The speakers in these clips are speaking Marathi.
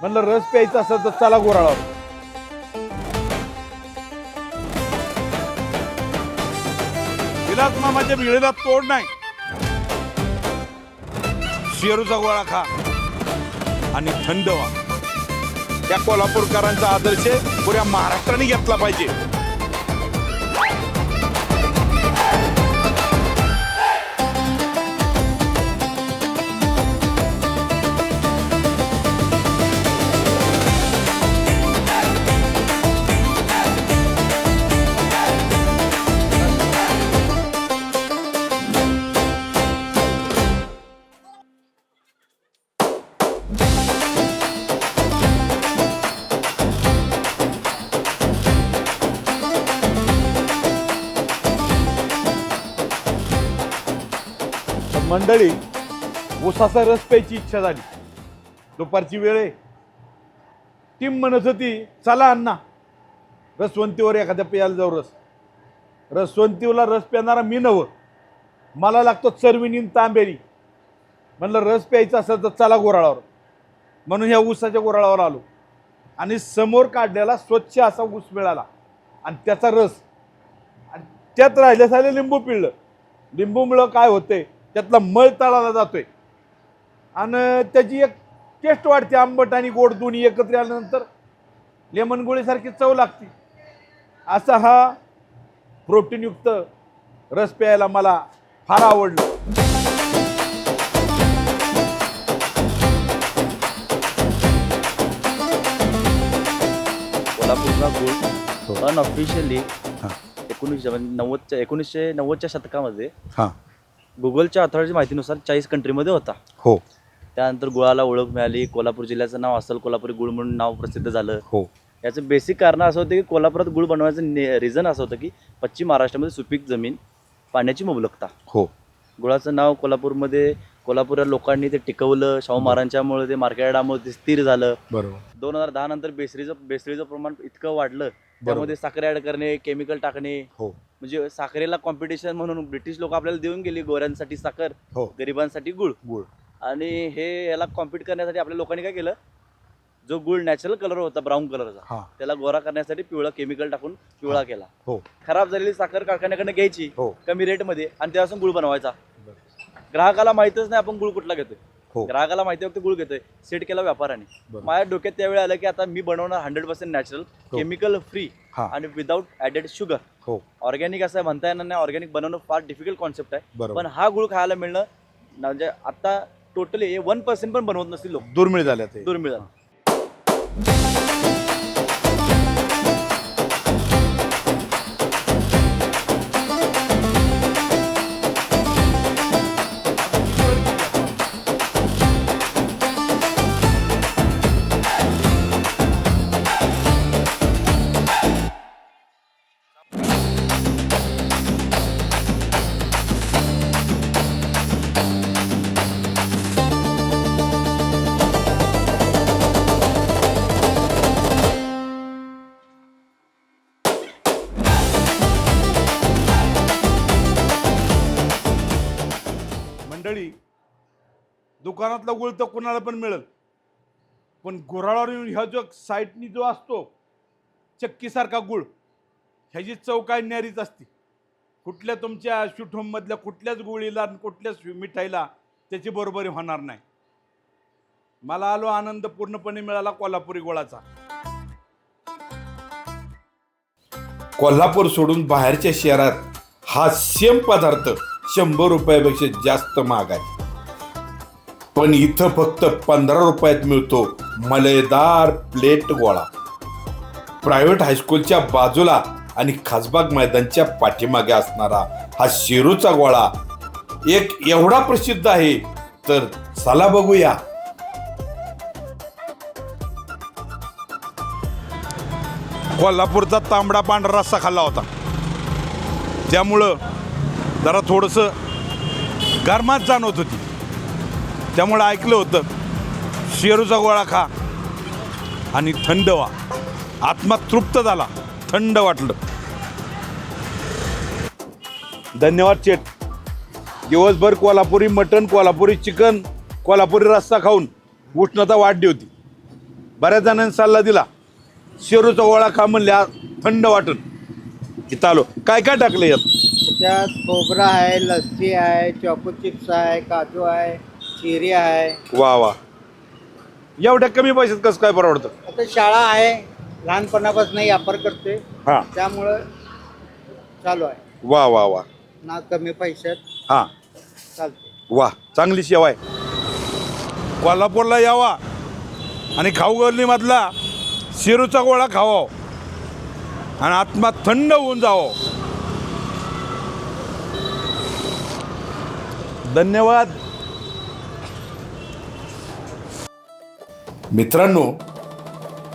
म्हणलं रस प्यायचा असेल तर चला गोराळा. विलास मामाच्या भिळेला तोड नाही. शेरूचा गोळा खा आणि थंड व्हा. त्या कोल्हापूरकरांचा आदर्श पुऱ्या महाराष्ट्राने घेतला पाहिजे. मंडळी ऊसाचा रस प्यायची इच्छा झाली. दुपारची वेळ आहे. टीम म्हणत होती चला अण्णा रसवंतीवर एखाद्या प्यायला जाऊ रस. रसवंतीला रस प्यानारा मी नवं मला लागतो चरविनी तांबेरी म्हणलं रस प्यायचा असेल तर चला गोराळावर. म्हणून ह्या ऊसाच्या गोराळावर आलो. आणि समोर काढलेला स्वच्छ असा ऊस मिळाला. आणि त्याचा रस. आणि त्यात राहिल्यासारे लिंबू पिळलं. लिंबूमुळं काय होते त्यातला मळ तळाला जातोय. आणि त्याची एक टेस्ट वाढते आंबट आणि गोड दोन्ही एकत्र आल्यानंतर. लेमन गोळीसारखी चव लागते. असा हा प्रोटीनयुक्त रस प्यायला मला फार आवडलं. कोल्हापूरचा गुळ अनऑफिशियली एकोणीसशे म्हणजे नव्वदच्या एकोणीसशे नव्वदच्या शतकामध्ये हां. गुगलच्या अथॉरिटी माहितीनुसार चाळीस कंट्रीमध्ये होता. हो. त्यानंतर गुळाला ओळख मिळाली कोल्हापूर जिल्ह्याचं नाव असेल कोल्हापुरी गुळ म्हणून नाव प्रसिद्ध झालं. हो. याचं बेसिक कारण असं होतं की कोल्हापुरात गुळ बनवायचं रिझन असं होतं की पश्चिम महाराष्ट्रामध्ये सुपीक जमीन पाण्याची मुबलकता. हो. गुळाचं नाव कोल्हापूरमध्ये कोल्हापूर लोकांनी ते टिकवलं शाहू महाराजांच्यामुळे ते मार्केट यार्डामुळे ते स्थिर झालं. बरोबर. दोन हजार दहा नंतर बेसरीचं बेसरीचं प्रमाण इतकं वाढलं त्यामध्ये साखर ॲड करणे केमिकल टाकणे. हो. म्हणजे साखरेला कॉम्पिटिशन म्हणून ब्रिटिश लोक आपल्याला देऊन गेली गोऱ्यांसाठी साखर हो. गरिबांसाठी गुळ. गुळ. आणि हे याला कॉम्पिट करण्यासाठी आपल्या लोकांनी काय केलं? जो गुळ नॅचरल कलर होता ब्राऊन कलरचा हां. त्याला गोरा करण्यासाठी पिवळा केमिकल टाकून पिवळा केला. हो. खराब झालेली साखर कारखान्याकडनं घ्यायची हो. कमी रेटमध्ये आणि त्यापासून गुळ बनवायचा. ग्राहकाला माहितच नाही आपण गुळ कुठला घेतोय. हो. ग्राहकाला माहिती फक्त गुळ घेतोय. सेट केला व्यापाराने. बरोबर. माझ्या डोक्यात त्यावेळी आलं की आता मी बनवणार hundred percent natural chemical free हां. आणि विदाऊट ॲडेड शुगर हो. ऑर्गॅनिक असं म्हणता येणार नाही ऑर्गॅनिक बनवणं फार डिफिकल्ट कॉन्सेप्ट आहे. बरोबर. पण हा गुळ खायला मिळणं म्हणजे आता टोटली वन पर्सेंट पण बनवत नसतील लोक. दुर्मिळ झाल्या ते दुर्मिळ झालं. दुकानातला गुळ तर कुणाला पण मिळेल. पण गुराळावर येऊन ह्या जो साईटनी जो असतो चक्कीसारखा गुळ ह्याची चव काय न्यारीच असते. कुठल्या तुमच्या मधल्या कुठल्याच गोळीला आणि कुठल्याच मिठाईला त्याची बरोबरी होणार नाही. मला आलो आनंद पूर्णपणे मिळाला कोल्हापुरी गोळाचा. कोल्हापूर सोडून बाहेरच्या शहरात हा सेम पदार्थ शंभर रुपयापेक्षा जास्त महाग आहे पण इथं फक्त पंधरा रुपयात मिळतो. मलयदार प्लेट गोळा. प्रायव्हेट हायस्कूलच्या बाजूला आणि खासबाग मैदानच्या पाठीमागे असणारा हा शेरूचा गोळा. एक एवढा प्रसिद्ध आहे तर चला बघूया. कोल्हापूरचा तांबडा पांढरा रस्सा खाल्ला होता. त्यामुळं जरा थोडंसं गरमात जाणवत होती. त्यामुळं ऐकलं होतं शेरूचा गोळा खा. आणि थंड व्हा. आत्मा तृप्त झाला. थंड वाटलं. धन्यवाद चेट दिवसभर कोल्हापुरी मटण कोल्हापुरी चिकन कोल्हापुरी रस्सा खाऊन उष्णता वाढली होती. बऱ्याच जणांनी सल्ला दिला. शेरूचा गोळा खा म्हणल्या थंड वाटण इथं आलो. काय काय टाकलं यात? त्याच्यात खोबरा आहे लस्सी आहे चॉको चिप्स आहे काजू आहे. चिरी आहे. वा वा. एवढ्या कमी पैशात कसं काय परवडतं? आता शाळा आहे. लहानपणापासून व्यापार करते हां. त्यामुळं चालू आहे. वा वा वा. ना कमी पैशात हां. चालते वा चांगली सेवा आहे. कोल्हापूरला यावा आणि खाऊगल्लीमधला शिरूचा गोळा खावा आणि आत्मा थंड होऊन जावं. धन्यवाद. मित्रांनो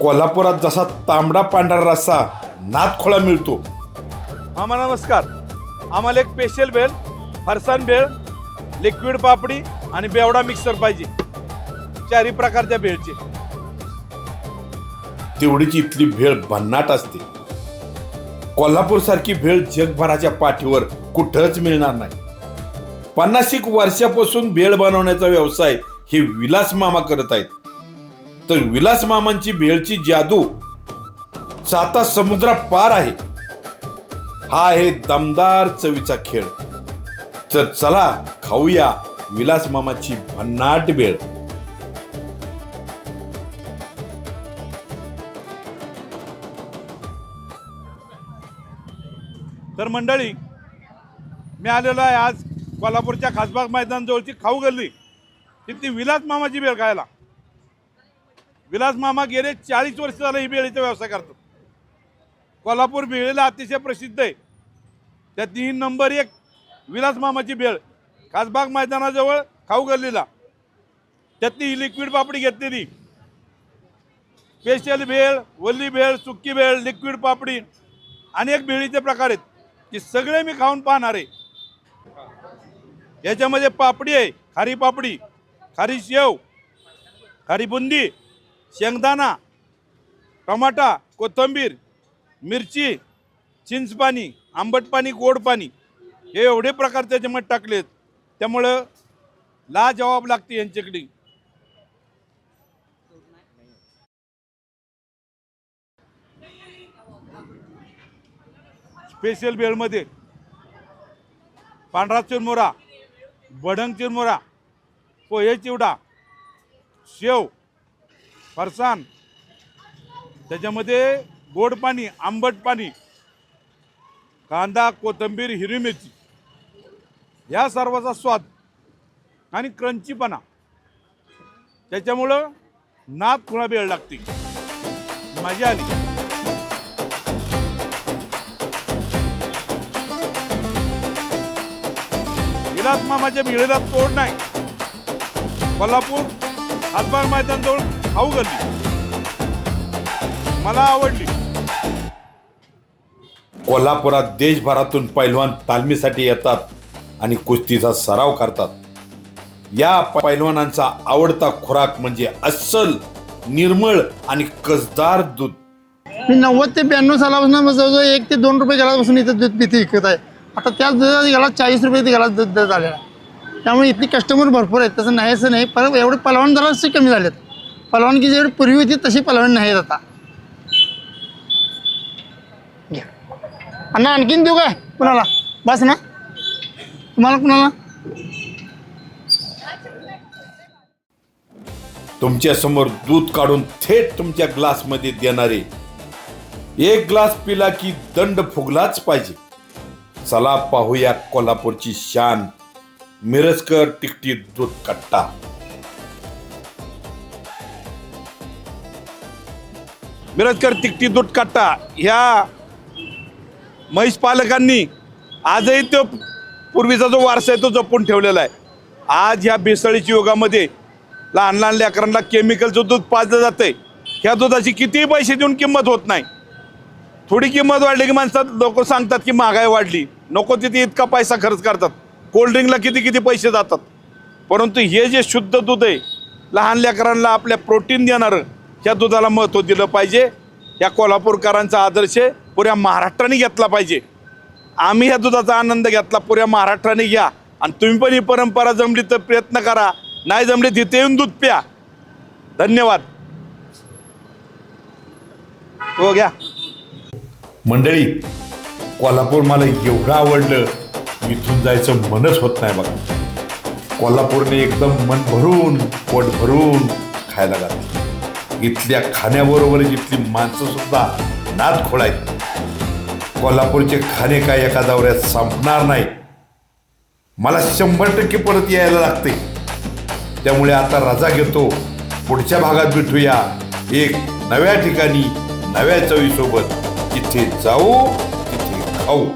कोल्हापुरात जसा तांबडा पांढरा रस्सा नातखोळा मिळतो. मामा नमस्कार. आम्हाला एक स्पेशल भेळ फरसाण भेळ लिक्विड पापडी आणि बेवडा मिक्सर पाहिजे. चारही प्रकारच्या भेळचे. तेवढीची इथली भेळ भन्नाट असते. कोल्हापूर सारखी भेळ जगभराच्या पाठीवर कुठंच मिळणार नाही. पन्नाशिक वर्षापासून भेळ बनवण्याचा व्यवसाय हे विलास मामा करत आहेत. तर विलास मामांची भेळची जादू साता समुद्रा पार आहे. हा आहे दमदार चवीचा खेळ. तर चला खाऊया विलास मामाची भन्नाट भेळ तर मंडळी मी आलेलो आहे आज कोल्हापूरच्या खासबाग मैदान जवळची खाऊ गल्ली. तिथली विलास मामाची भेळ खायला. विलास मामा गेले चाळीस वर्ष झालं ही भेळीचा व्यवसाय करतात. कोल्हापूर भेळीला अतिशय प्रसिद्ध आहे. त्यातली ही नंबर एक विलास मामाची भेळ खासबाग मैदानाजवळ खाऊ गल्लीला. त्यातली ही लिक्विड पापडी घेतलेली. स्पेशल भेळ वल्ली भेळ सुक्की भेळ लिक्विड पापडी अनेक भेळीचे प्रकार आहेत. ती सगळे मी खाऊन पाहणार आहे. याच्यामध्ये पापडी आहे खारी पापडी खारी शेव खारी बुंदी शेंगदाणा टमाटा कोथिंबीर मिरची चिंचपाणी आंबट पाणी गोड पाणी हे एवढे प्रकार त्याच्यामध्ये टाकलेत. त्यामुळं ला जवाब लागते यांच्याकडे. स्पेशल बेळमध्ये पांढरा चिरमुरा बढंग चिरमुरा पोहे चिवडा शेव फरसाण त्याच्यामध्ये गोड पाणी आंबट पाणी कांदा कोथिंबीर हिरवी मिरची या सर्वाचा स्वाद आणि क्रंचीपणा. त्याच्यामुळं नाक खुळा वेळ लागते. मजा आली. विलास मामाच्या मिळेला तोड नाही. कोल्हापूर हातबाग मैदान जवळ खाऊ गल्ली मला आवडली. कोल्हापुरात देशभरातून पैलवान तालमीसाठी येतात आणि कुस्तीचा सराव करतात. या पैलवानांचा आवडता खुराक म्हणजे अस्सल निर्मळ आणि कसदार दूध. मी नव्वद ते ब्याण्णव सालापासून मग जवळजवळ एक ते दोन रुपये गलापासून इथं दूध पिथे विकत आहे. आता त्याच दुधात गेला चाळीस रुपये गेला दूध झालेला आहे. त्यामुळे इथली कस्टमर भरपूर आहेत. तसं नाही असं नाही पण एवढे पलवान जरासे कमी झालेत. पलवानगी जेवढी पूर्वी होती तशी पलवान नाही आता. घ्या. अण्णा आणखीन देऊ काय? कुणाला? बस ना. तुम्हाला कुणाला? तुमच्यासमोर दूध काढून थेट तुमच्या ग्लासमध्ये देणारे. एक ग्लास पिला की दंड फुगलाच पाहिजे. चला पाहूया कोल्हापूरची शान. मिरजकर टिकटी दूध कट्टा. मिरजकर तिकटी दूध ह्या म्हैस पालकांनी आजही तो पूर्वीचा जो वारसा आहे तो जपून ठेवलेला आहे. आज ह्या भेसळीच्या युगामध्ये लहान लहान लेकरांना केमिकलचं दूध पाजलं जातं आहे ह्या दुधाची कितीही पैसे देऊन किंमत होत नाही. थोडी किंमत वाढली की माणसात लोक सांगतात की महागाई वाढली. नको तिथे इतका पैसा खर्च करतात. कोल्ड्रिंकला किती किती पैसे जातात. परंतु हे जे शुद्ध दूध आहे लहान लेकरांना आपल्या प्रोटीन देणारं ह्या दुधाला महत्त्व दिलं पाहिजे. या कोल्हापूरकरांचा आदर्श पुऱ्या महाराष्ट्राने घेतला पाहिजे. आम्ही ह्या दुधाचा आनंद घेतला. पुऱ्या महाराष्ट्राने घ्या. आणि तुम्ही पण ही परंपरा जमली तर प्रयत्न करा. नाही जमली तिथे येऊन दूध प्या. धन्यवाद. हो घ्या. मंडळी कोल्हापूर मला एवढं आवडलं. इथून जायचं मनच होत नाही बघा. कोल्हापूरने एकदम मन भरून पोट भरून खायला घातलं. इथल्या खाण्याबरोबरच इथली माणसं सुद्धा नाद आहेत. कोल्हापूरचे खाणे काय एका दौऱ्यात संपणार नाही. मला शंभर टक्के परत यायला लागते. त्यामुळे आता रजा घेतो. पुढच्या भागात भेटूया. एक नव्या ठिकाणी नव्या चवीसोबत. तिथे जाऊ तिथे खाऊ.